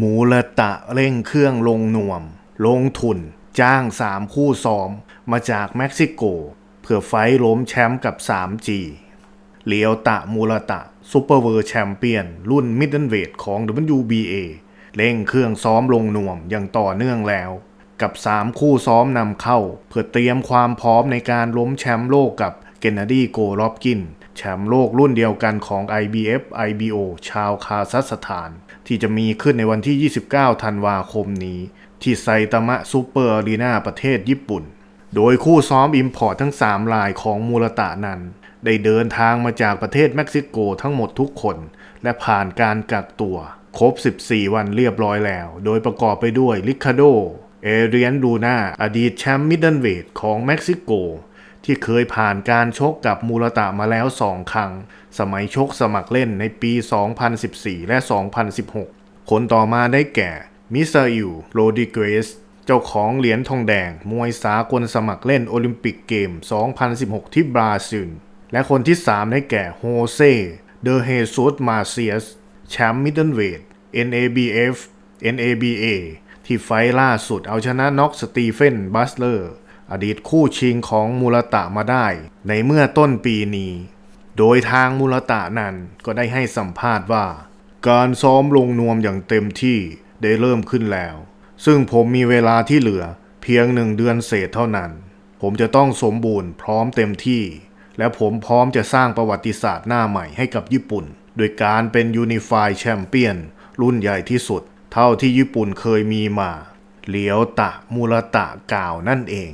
มูระตะเร่งเครื่องลงนวม ลงทุน จ้างสามคู่ซ้อม มาจากเม็กซิโก เพื่อไฟท์ล้มแชมป์กับ 3G เลียวตะมูระตะซูเปอร์เวอร์แชมเปี้ยน รุ่นมิดเดิลเวทของ WBA เร่งเครื่องซ้อมลงนวมอย่างต่อเนื่องแล้ว กับ 3 คู่ซ้อมนำเข้า เพื่อเตรียมความพร้อมในการล้มแชมป์โลกกับเกนนาดีโกลอบกิน แชมป์โลกรุ่นเดียวกันของ IBF IBO ชาวคาซัคสถาน ที่จะมีขึ้นในวันที่ 29 ธันวาคมนี้ ที่ไซตามะซูเปอร์อารีนาประเทศญี่ปุ่น โดยคู่ซ้อมอิมพอร์ตทั้ง3รายของมูลตะนั้น ได้เดินทางมาจากประเทศเม็กซิโกทั้งหมดทุกคน และผ่านการกักตัว ครบ 14 วันเรียบร้อยแล้ว โดยประกอบไปด้วยลิคาโดเอเรียนดูนาอดีตแชมป์มิดเดิลเวทของเม็กซิโก ที่เคยผ่านการชกกับมูลตะมาแล้ว 2 ครั้ง สมัยชกสมัครเล่นในปี 2014 และ 2016 คนต่อมาได้แก่ มิซาอิลโรดิเกสเจ้าของเหรียญทองแดง มวยสากลสมัครเล่นโอลิมปิกเกม 2016 ที่บราซิล และคนที่ 3 ได้แก่โฮเซ เดอเฮซุสมาเซียส แชมป์มิดเดิลเวท NABF NABA ที่ไฟล่าสุดเอาชนะน็อกสตีเฟนบัสเลอร์ อดีตคู่ชิงของมูลตะมาได้ ในเมื่อต้นปีนี้ โดยทางมูลตะนั้นก็ได้ให้สัมภาษณ์ว่า การซ้อมลงนวมอย่างเต็มที่ได้เริ่มขึ้นแล้ว ซึ่งผมมีเวลาที่เหลือเพียงหนึ่งเดือนเศษเท่านั้น ผมจะต้องสมบูรณ์พร้อมเต็มที่ และผมพร้อมจะสร้างประวัติศาสตร์หน้าใหม่ให้กับญี่ปุ่น โดยการเป็นยูนิฟายแชมเปี้ยนรุ่นใหญ่ที่สุด เท่าที่ญี่ปุ่นเคยมีมา เหลียวตะมูลตะกล่าวนั่นเอง